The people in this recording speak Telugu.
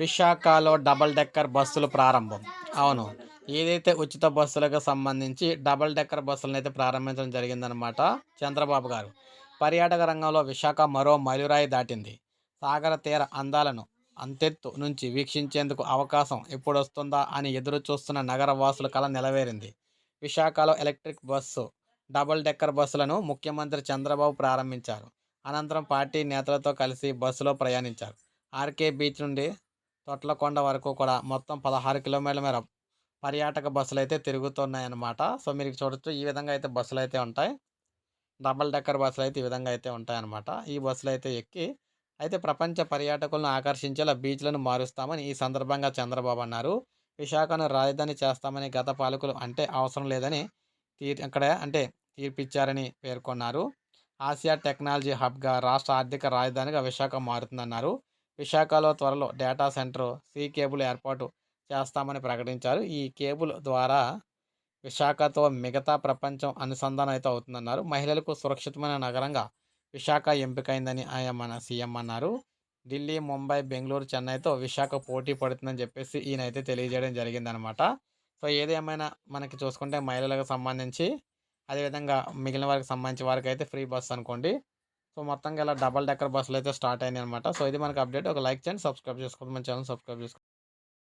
విశాఖలో డబల్ డెక్కర్ బస్సులు ప్రారంభం. అవును. ఏదైతే ఉచిత బస్సులకు సంబంధించి డబల్ డెక్కర్ బస్సులను అయితే ప్రారంభించడం జరిగిందనమాట చంద్రబాబు గారు. పర్యాటక రంగంలో విశాఖ మరో మైలురాయి దాటింది. సాగర తీర అందాలను అంతెత్తు నుంచి వీక్షించేందుకు అవకాశం ఎప్పుడు వస్తుందా అని ఎదురు చూస్తున్న నగర వాసుల కళ నెలవేరింది. విశాఖలో ఎలక్ట్రిక్ బస్సు డబుల్ డెక్కర్ బస్సులను ముఖ్యమంత్రి చంద్రబాబు ప్రారంభించారు. అనంతరం పార్టీ నేతలతో కలిసి బస్సులో ప్రయాణించారు. ఆర్కే బీచ్ నుండి తొట్లకొండ వరకు కూడా మొత్తం పదహారు కిలోమీటర్ల మేర పర్యాటక బస్సులు అయితే తిరుగుతున్నాయన్నమాట. సో మీరు చూడొచ్చు. ఈ విధంగా అయితే బస్సులు అయితే ఉంటాయి. డబల్ డెక్కర్ బస్సులు అయితే ఈ విధంగా అయితే ఉంటాయన్నమాట. ఈ బస్సులు అయితే ఎక్కి అయితే ప్రపంచ పర్యాటకులను ఆకర్షించేలా బీచ్లను మారుస్తామని ఈ సందర్భంగా చంద్రబాబు అన్నారు. విశాఖను రాజధాని చేస్తామని గత పాలకులు అంటే అవసరం లేదని తీర్ అక్కడ అంటే తీర్పిచ్చారని పేర్కొన్నారు. ఆసియా టెక్నాలజీ హబ్గా రాష్ట్ర ఆర్థిక రాజధానిగా విశాఖ మారుతుందన్నారు. విశాఖలో త్వరలో డేటా సెంటర్ సీ కేబుల్ ఏర్పాటు చేస్తామని ప్రకటించారు. ఈ కేబుల్ ద్వారా విశాఖతో మిగతా ప్రపంచం అనుసంధానం అయితే అవుతుందన్నారు. మహిళలకు సురక్షితమైన నగరంగా విశాఖ ఎంపికైందని ఆయన మన సీఎం అన్నారు. ఢిల్లీ ముంబై బెంగళూరు చెన్నైతో విశాఖ పోటీ పడుతుందని చెప్పేసి ఈయన అయితే తెలియజేయడం జరిగిందనమాట సో ఏదేమైనా మనకి చూసుకుంటే మహిళలకు సంబంధించి అదేవిధంగా మిగిలిన వారికి సంబంధించి వారికి అయితే ఫ్రీ బస్ అనుకోండి. సో మొత్తంగా ఇలా డబల్ డెక్కర్ బస్సులు అయితే స్టార్ట్ అయినాయి అనమాట సో ఇది మనకి అప్డేట్ ఒక లైక్ చేయండి సబ్స్క్రైబ్ చేసుకోండి మన ఛానల్ సబ్స్క్రైబ్ చేసుకోండి.